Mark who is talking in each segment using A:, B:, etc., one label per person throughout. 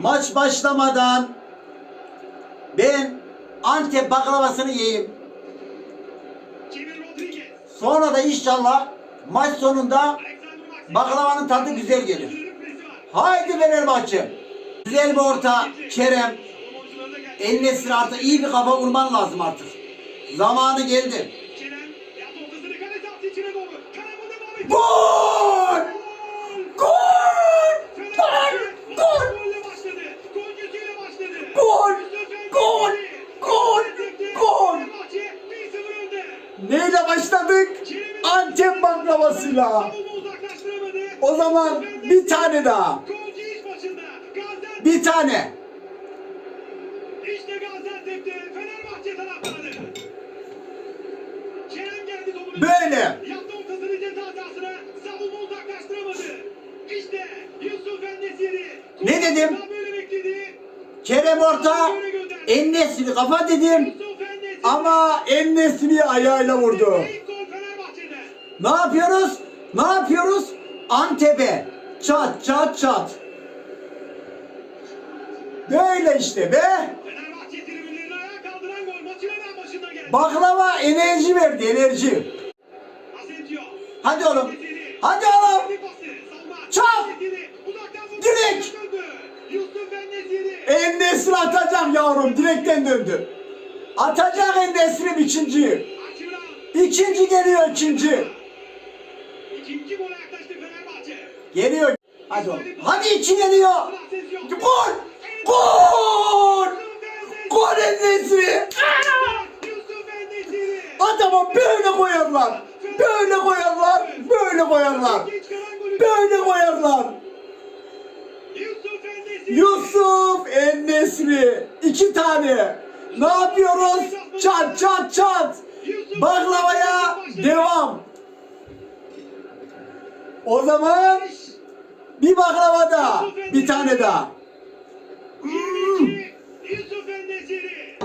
A: maç başlamadan ben Antep baklavasını yiyeyim. Sonra da inşallah maç sonunda baklavanın tadı güzel gelir. Haydi Fenerbahçe. Güzel bir orta Kerem. Eline artık iyi bir kafa vurman lazım artık. Zamanı geldi. Tane.
B: İşte Gaziantep'te Fenerbahçe taraftarı. Kerem geldi topunu.
A: Böyle.
B: Yaptı ortasını ceza sahasına. Savunma uzaklaştıramadı. İşte Yusuf Endesiri.
A: Ne dedim?
B: Böyle bekledi.
A: Kerem orta. Ennesini kafa dedim. Ama Ennesini ayağıyla vurdu. Ne yapıyoruz? Ne yapıyoruz? Antep'e. Çat çat çat. Böyle işte be. Baklava enerji verdi enerji. Hadi oğlum. Hadi oğlum. Çal.
B: Direk.
A: Endesini atacak yavrum. Direkten döndü. Atacak Endesini ikinciyi. İkinci geliyor ikinci. Geliyor. Hadi oğlum. Hadi iki geliyor. Gol. Gol. Gol
B: Endesiri.
A: Adama böyle koyarlar. Böyle koyarlar. Böyle koyarlar. Böyle koyarlar.
B: Yusuf
A: Ennesri. iki tane. Ne yapıyoruz? Çat çat çat. Baklavaya devam. O zaman bir baklava daha. Bir tane daha.
B: 22. Yusuf Endesiri.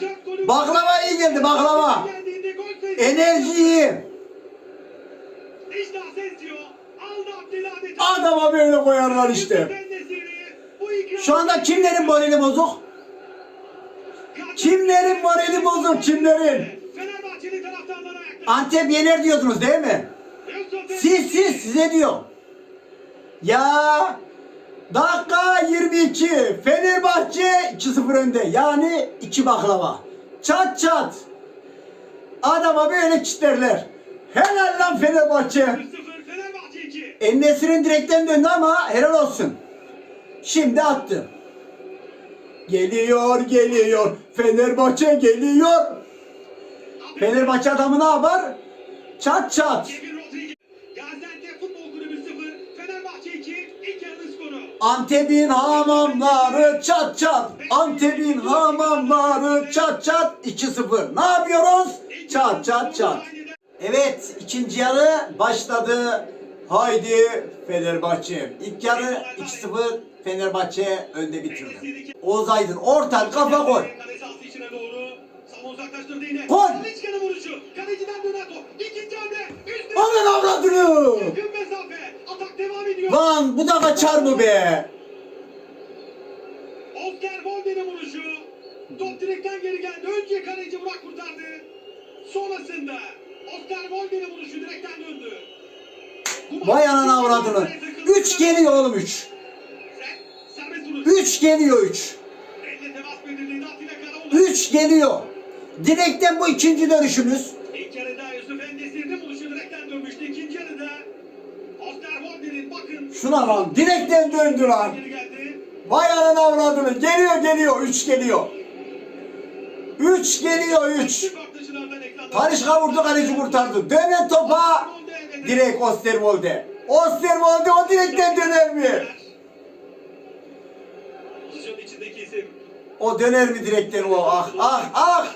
B: Dört golü-
A: Baklava iyi geldi baklava. Enerji iyi. Adama böyle koyarlar işte. Şu anda kimlerin morali bozuk? Kimlerin morali bozuk? Kimlerin? Antep yener diyordunuz değil mi? Siz siz size diyor. Ya dakika 22 Fenerbahçe 2-0 önde. Yani 2 baklava. Çat çat. Adama böyle kitlerler. Helal lan Fenerbahçe.
B: 1-0 Fenerbahçe 2.
A: Ennesir'in direkten döndü ama helal olsun. Şimdi attı. Geliyor geliyor. Fenerbahçe geliyor. Fenerbahçe adamı ne yapar? Çat çat. Antep'in hamamları çat çat. Antep'in hamamları çat çat 2-0. Ne yapıyoruz? Çat çat çat. Evet ikinci yarı başladı. Haydi Fenerbahçe. İlk yarı 2-0 Fenerbahçe önde bitirdi. Oğuz Aydın orta kafa gol. Gol.
B: Talisca'nın vuruşu. Kaleciden dönen top. İkinci hamle. Üstte.
A: Aman avradını.
B: Yakın mesafe. Atak devam ediyor.
A: Lan bu da kaçar mı be?
B: Oscar Bolden'in vuruşu. Top direkten geri geldi. Önce kaleci Burak kurtardı. Sonrasında Oscar Bolden'in vuruşu direkten döndü.
A: Vay anana avradını. 3 geliyor oğlum 3.
B: Ser- Serbest vuruş.
A: 3 geliyor 3.
B: Elle temas belirledi. Atilla Karaoğlu.
A: 3 geliyor. Direkten bu ikinci dönüşümüz.
B: İlk yarıda Yusuf Endesir'de vuruşu direkten dönmüştü. İkinci yarıda Oscar Bolden'in bakın.
A: Şuna lan direkten döndü lan. Vay anana avradını. Geliyor geliyor. 3 geliyor. 3 geliyor 3.
B: Tüm bakışlardan ekranda.
A: Talişka vurdu kaleci kurtardı. Dönen topa direkt Osterwolde. Osterwolde o direkten döner mi? O döner mi direkten o? Ah ah ah.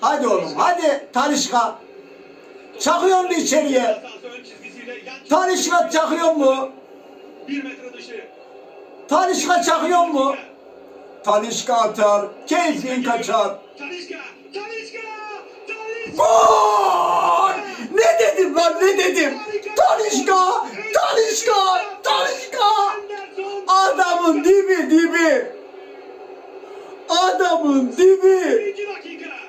A: Hadi oğlum hadi Talişka. Çakıyor mu içeriye? Tanışka çakıyor mu?
B: Bir metre dışı.
A: Tanışka çakıyor mu? Tanışka atar. Keyfin kaçar.
B: Tanışka! Tanışka!
A: Gol! Ne dedim ben ne dedim? Tanışka! Tanışka! Tanışka! Adamın dibi dibi! Adamın dibi!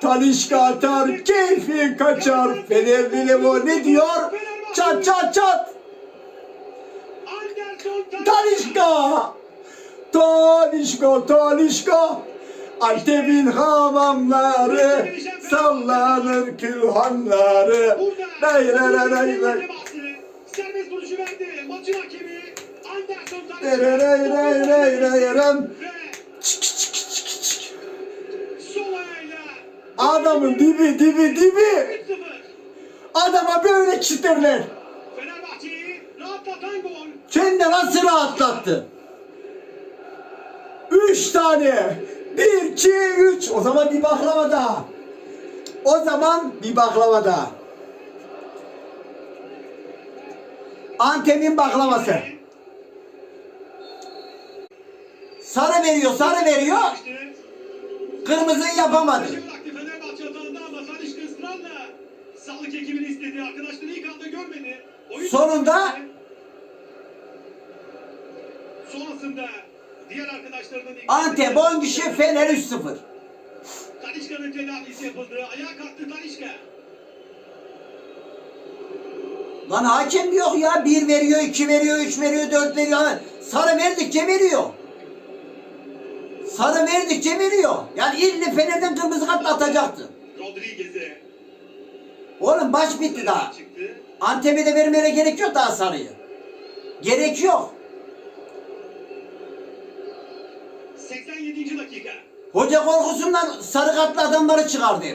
A: Tanışka atar, keyfi kaçar. Fenerli bu ne diyor? Çat çat çat. Talişka. Talişka Talişka. Antep'in hamamları sallanır külhanları.
B: Reyrereyrey. Serbest vuruşu verdi. Maçın hakemi Anderson Talişka.
A: Adamın dibi dibi dibi.
B: 3-0.
A: Adama böyle
B: gol.
A: Kendi nasıl rahatlattı? Üç tane. Bir, iki, üç. O zaman bir baklava daha. O zaman bir baklava daha. Antep'in baklavası. Sarı veriyor, sarı veriyor. Kırmızıyı yapamadı. Sonunda-
B: sonrasında diğer arkadaşlarının
A: Antep 10 kişi, Fener 3-0.
B: Talişka'nın tedavisi yapıldı. Ayağa kalktı Talişka.
A: Lan hakem yok ya. Bir veriyor, iki veriyor, üç veriyor, dört veriyor. Sarı verdikçe veriyor. Sarı verdikçe veriyor. Yani illa Fener'den kırmızı kart atacaktı.
B: Rodriguez'e
A: Oğlum baş bitti daha.
B: çıktı.
A: Antep'e de vermene gerek yok daha sarıyı. Gerek yok.
B: 87. dakika.
A: Hoca korkusundan sarı kartlı adamları çıkardı.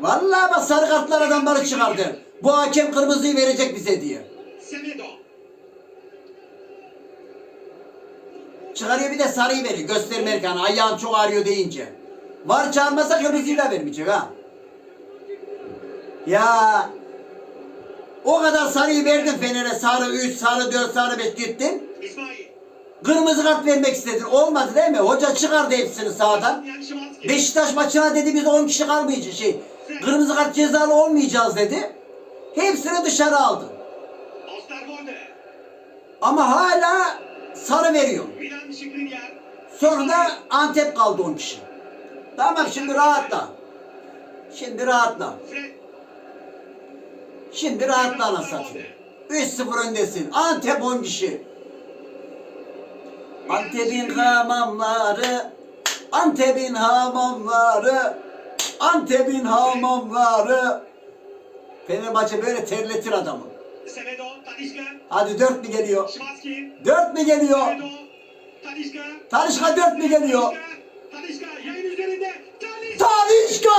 A: Vallahi bak sarı kartlı adamları çıkardı. Bu hakem kırmızıyı verecek bize diye.
B: Semedo.
A: Çıkarıyor bir de sarıyı veriyor. Gösterme erkanı. Ayağım çok ağrıyor deyince. Var çağırmasa kırmızıyı da vermeyecek ha. Ya o kadar sarıyı verdin Fener'e. Sarı 3, sarı 4, sarı 5 gittin.
B: İsmail.
A: Kırmızı kart vermek istedin. Olmadı değil mi? Hoca çıkardı hepsini
B: Şimanski.
A: Beşiktaş maçına dedi biz 10 kişi kalmayacağız. Şey, kırmızı kart cezalı olmayacağız dedi. Hepsini dışarı aldı. Ama hala sarı veriyor. Sonra da Antep kaldı 10 kişi. Tamam şimdi rahatla. Şimdi rahatla. Şimdi rahatla anasını satayım. 3-0 öndesin. Antep 10 kişi. Antep'in hamamları Antep'in hamamları Antep'in hamamları Fenerbahçe böyle terletir adamı. Hadi 4 mü geliyor? 4 mü geliyor?
B: Talişka
A: dört mü geliyor?
B: Talişka.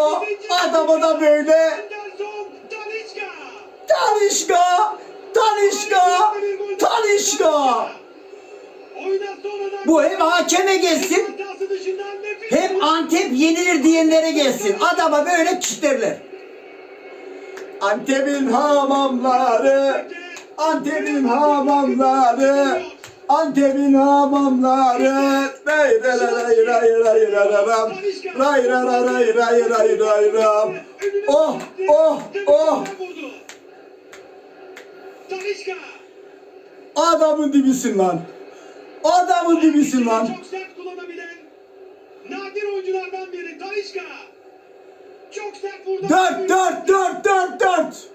A: Ama adama da böyle. Tanışka
B: Tanışka Tanışka
A: Bu hem hakeme gelsin hem Antep yenilir diyenlere gelsin. Adama böyle küstürler. Antep'in hamamları Antep'in hamamları. Antep'in hamamları Ray ray ray ray ray ray ram Ray ray ray ray ray ray ram Oh oh oh. Adamın dibisin lan Adamın dibisin lan
B: Çok sert kullanabilen nadir oyunculardan biri Talişka. Çok sert vurdu.
A: Dört dört dört dört dört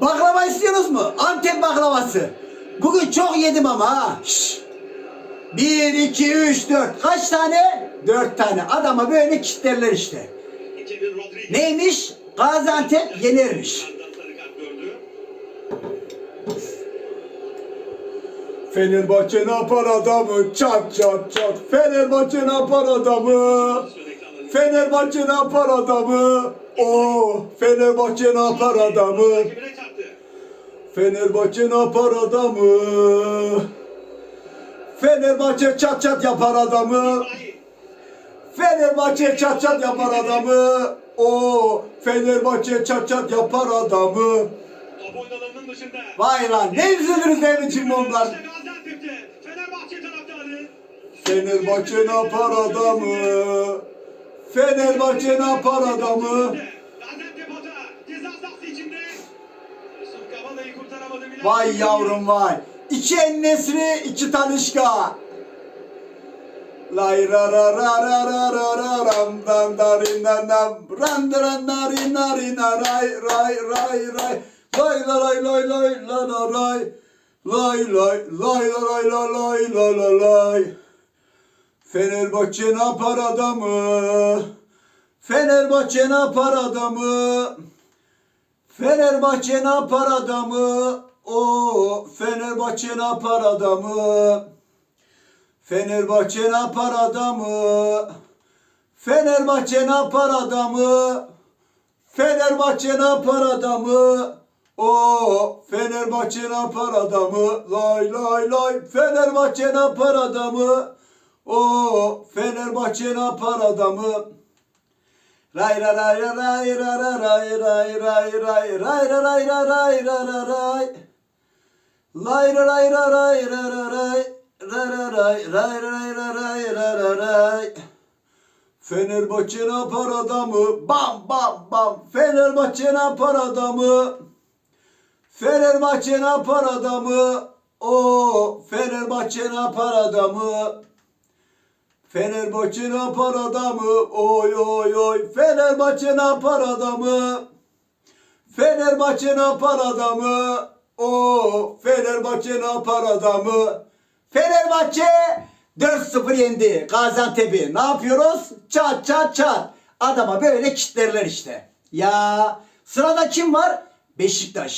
A: Baklava istiyorsunuz mu? Antep baklavası. Bugün çok yedim ama ha. Şş. Bir, iki, üç, dört. Kaç tane? Dört tane. Adama böyle kitlerler işte. Neymiş? Gaziantep yenirmiş. Fenerbahçe ne yapar adamı? Çat çat çat. Fenerbahçe ne yapar adamı? Fenerbahçe ne yapar adamı? Oo, Fenerbahçe ne yapar adamı? Fenerbahçe ne yapar adamı? Fenerbahçe çat çat yapar adamı. Fenerbahçe çat çat yapar adamı. O Fenerbahçe çat çat yapar adamı. Vay lan ne üzülürüz değil mi cimbomlar?
B: Gaziantep'te Fenerbahçe taraftarı.
A: Fenerbahçe ne yapar adamı? Fenerbahçe ne yapar adamı? Vay yavrum vay. İki Ennesri, iki Talişka. Lay ra ra ra ra ra ra ra ram dan darin dan dam ran dan darin darin ray ray ray ray lay la lay lay lay la la lay lay lay la lay la lay la la lay Fenerbahçe ne yapar adamı? Fenerbahçe ne yapar adamı? Fenerbahçe ne yapar adamı? O Fenerbahçe ne yapar adamı? Fenerbahçe ne yapar adamı? Fenerbahçe ne yapar adamı? Fenerbahçe ne yapar adamı? O Fenerbahçe ne yapar adamı? Lay lay lay Fenerbahçe ne yapar adamı? O Fenerbahçe ne yapar adamı? Ray ra ray ra ray ra ra ray ray ray ray ray ra ray ra ray ra ra ray Lay ra ray ra ray ra ra ray ra ra ray ray ray ra ray ra ra ray Fenerbahçe ne yapar adamı? Bam bam bam Fenerbahçe ne yapar adamı? Fenerbahçe ne yapar adamı? O Fenerbahçe ne yapar adamı? Fenerbahçe ne yapar adamı? Oy oy oy. Fenerbahçe ne yapar adamı? Fenerbahçe ne yapar adamı? O Fenerbahçe ne yapar adamı? Fenerbahçe 4-0 yendi Gaziantep'i. Ne yapıyoruz? Çat çat çat. Adama böyle kitlerler işte. Ya sırada kim var? Beşiktaş.